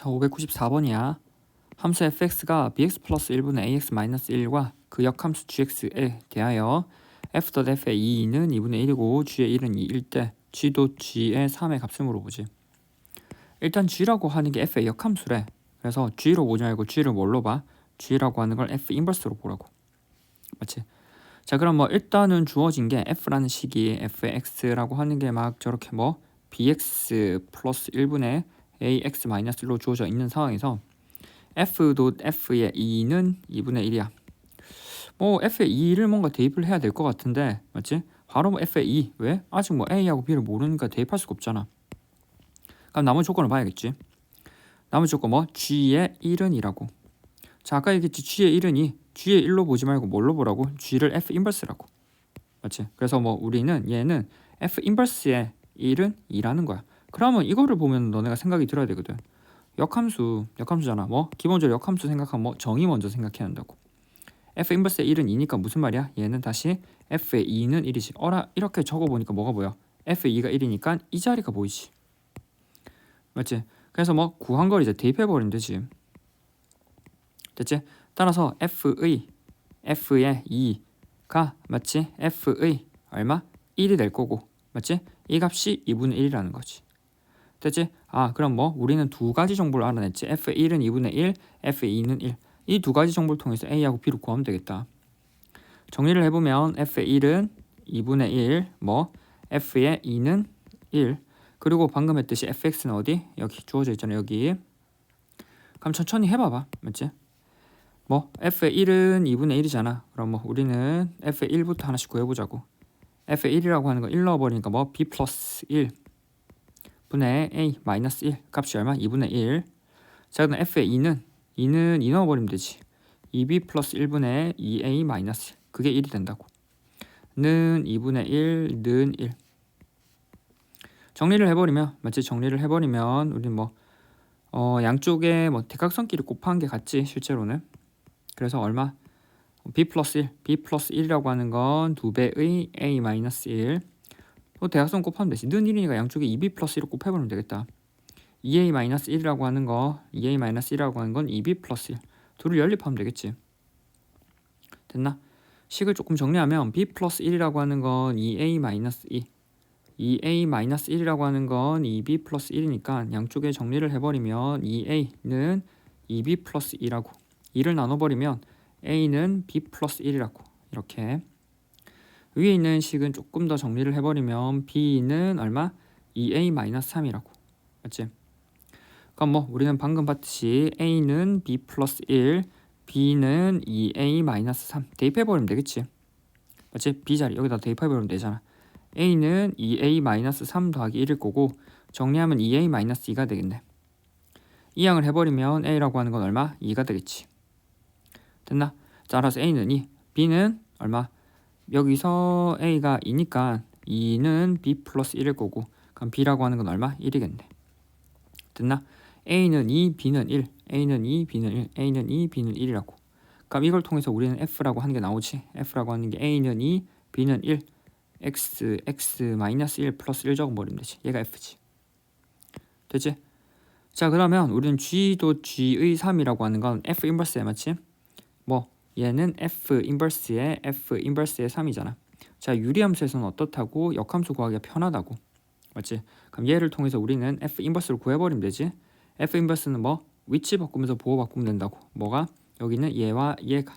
자, 594번이야. 함수 fx가 bx 플러스 1분의 ax 마이너스 1과 그 역함수 gx에 대하여 f 덧 f의 2는 2분의 1이고 g의 1은 2일 때 g도 g의 3의 값을 물어보지. 일단 g라고 하는 게 f의 역함수래. 그래서 g로 보지 말고 g를 뭘로 봐? g라고 하는 걸 f 인버스로 보라고. 맞지? 자 그럼 뭐 일단은 주어진 게 f라는 식이 f의 x라고 하는 게 막 저렇게 뭐 bx 플러스 1분의 ax 마이너스 1로 주어져 있는 상황에서 f도 f의 2는 2분의 1이야. 뭐 f의 2를 뭔가 대입을 해야 될 것 같은데 맞지? 바로 뭐 f의 2 왜? 아직 뭐 a하고 b를 모르니까 대입할 수가 없잖아. 그럼 나머지 조건을 봐야겠지. 나머지 조건 뭐 g의 1은 2라고. 자 아까 얘기했지 g의 1은 2 g의 1로 보지 말고 뭘로 보라고? g를 f 인버스라고. 맞지? 그래서 뭐 우리는 얘는 f 인버스의 1은 2라는 거야. 그러면 이거를 보면 너네가 생각이 들어야 되거든. 역함수, 역함수잖아. 뭐 기본적으로 역함수 생각하면 뭐 정의 먼저 생각해야 한다고. f 인버스의 1은 2니까 무슨 말이야? 얘는 다시 f의 2는 1이지. 어라 이렇게 적어 보니까 뭐가 보여? f의 2가 1이니까 이 자리가 보이지. 맞지? 그래서 뭐 구한 걸 이제 대입해 버리면 되지. 됐지? 따라서 f의 f의 2가 맞지? f의 얼마? 1이 될 거고 맞지? 이 값이 2분의 1이라는 거지. 됐지? 아 그럼 뭐 우리는 두 가지 정보를 알아냈지. f의 1은 2분의 1, f의 2는 1. 이 두 가지 정보를 통해서 a하고 b를 구하면 되겠다. 정리를 해보면 f의 1은 2분의 1, 뭐 f의 2는 1. 그리고 방금 했듯이 fx는 어디? 여기 주어져 있잖아요. 여기. 그럼 천천히 해봐봐. 맞지? 뭐 f의 1은 2분의 1이잖아. 그럼 뭐 우리는 f의 1부터 하나씩 구해보자고. f의 1이라고 하는 거 1 넣어버리니까 뭐 b 플러스 1 분의 a 마이너스 1 값이 얼마? 2분의 1. 자 그럼 f의 2는 2는 2 넣어버리면 되지. 2b 플러스 1분의 2a 마이너스 1 그게 1이 된다고. 는 2분의 1, 는 1. 정리를 해버리면 맞지? 정리를 해버리면 우리 뭐 어, 양쪽에 뭐 대각선끼리 곱한 게 같지 실제로는. 그래서 얼마? b 플러스 1, b 플러스 1이라고 하는 건 2배의 a 마이너스 1. 또 대각선 곱하면 되지. 는 1이니까 양쪽에 2b 플러스 1을 곱해버리면 되겠다. 2a 마이너스 1이라고 하는 거 2a 마이너스 1이라고 하는 건 2b 플러스 1. 둘을 연립하면 되겠지. 됐나? 식을 조금 정리하면 b 플러스 1이라고 하는 건 2a 마이너스 2. 2a 마이너스 1이라고 하는 건 2b 플러스 1이니까 양쪽에 정리를 해버리면 2a는 2b 플러스 2라고 2를 나눠버리면 a는 b 플러스 1이라고 이렇게 위에 있는 식은 조금 더 정리를 해버리면 b는 얼마? 2a 마이너스 3이라고 맞지? 그럼 뭐 우리는 방금 봤듯이 a는 b 플러스 1 b는 2a 마이너스 3 대입해버리면 되겠지 맞지? b 자리 여기다 대입해버리면 되잖아 a는 2a 마이너스 3 더하기 1일 거고 정리하면 2a 마이너스 2가 되겠네 이 양을 해버리면 a라고 하는 건 얼마? 2가 되겠지 됐나? 따라서 a는 2 b는 얼마? 여기서 a가 2니까 2는 b 플러스 1일 거고 그럼 b라고 하는 건 얼마? 1이겠네 됐나? a는 2, b는 1 a는 2, b는 1 a는 2, b는 1이라고 그럼 이걸 통해서 우리는 f라고 하는 게 나오지 f라고 하는 게 a는 2, b는 1 x, x 마이너스 1 플러스 1 적어버리면 되지 얘가 f지 됐지? 자 그러면 우리는 g도 g의 3이라고 하는 건 f 인버스에 맞지? 뭐 얘는 f 인버스의 f 인버스의 3이잖아. 자 유리함수에서는 어떻다고 역함수 구하기가 편하다고. 맞지? 그럼 얘를 통해서 우리는 f 인버스를 구해버리면 되지. f 인버스는 뭐 위치 바꾸면서 보호 바꾸면 된다고. 뭐가 여기는 얘와 얘가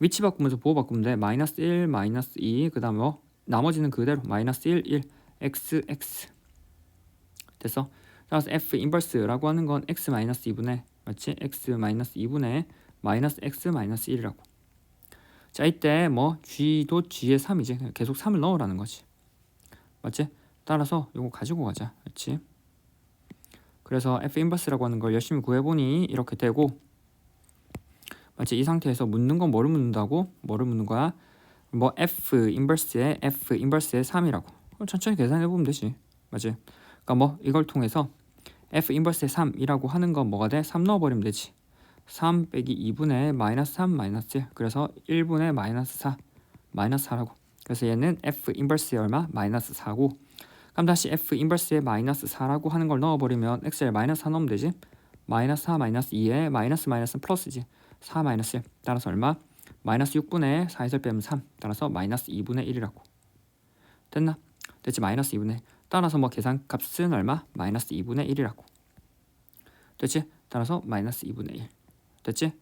위치 바꾸면서 보호 바꾸면 돼. 마이너스 1, 마이너스 2, 그 다음에 뭐 나머지는 그대로 마이너스 1, 1, x, x 됐어? 따라서 f 인버스라고 하는 건 x 마이너스 2분의 맞지? x 마이너스 2분의 마이너스 x 마이너스 1이라고. 자 이때 뭐 g도 g의 3이지. 계속 3을 넣으라는 거지. 맞지? 따라서 이거 가지고 가자. 그렇지? 그래서 f 인버스라고 하는 걸 열심히 구해보니 이렇게 되고 맞지? 이 상태에서 묻는 건 뭐를 묻는다고? 뭐를 묻는 거야? 뭐 f 인버스의 f 인버스의 3이라고. 천천히 계산해 보면 되지. 맞지? 그러니까 뭐 이걸 통해서 f 인버스의 3이라고 하는 건 뭐가 돼? 3 넣어버리면 되지. 3 빼기 2분의 마이너스 3 마이너스 1 그래서 1분의 마이너스 4 마이너스 4라고. 그래서 얘는 f 인버스의 얼마? 마이너스 4고. 그럼 다시 f 인버스의 마이너스 4라고 하는 걸 넣어버리면 x에 마이너스 4 넣으면 되지? 마이너스 4 마이너스 2에 마이너스 마이너스는 플러스지. 4 마이너스 1 따라서 얼마? 마이너스 6분의 4에서 빼면 3 따라서 마이너스 2분의 1이라고. 됐나? 됐지? 마이너스 2분의. 1 따라서 뭐 계산값은 얼마? 마이너스 2분의 1이라고. 됐지? 따라서 마이너스 2분의 1 됐지?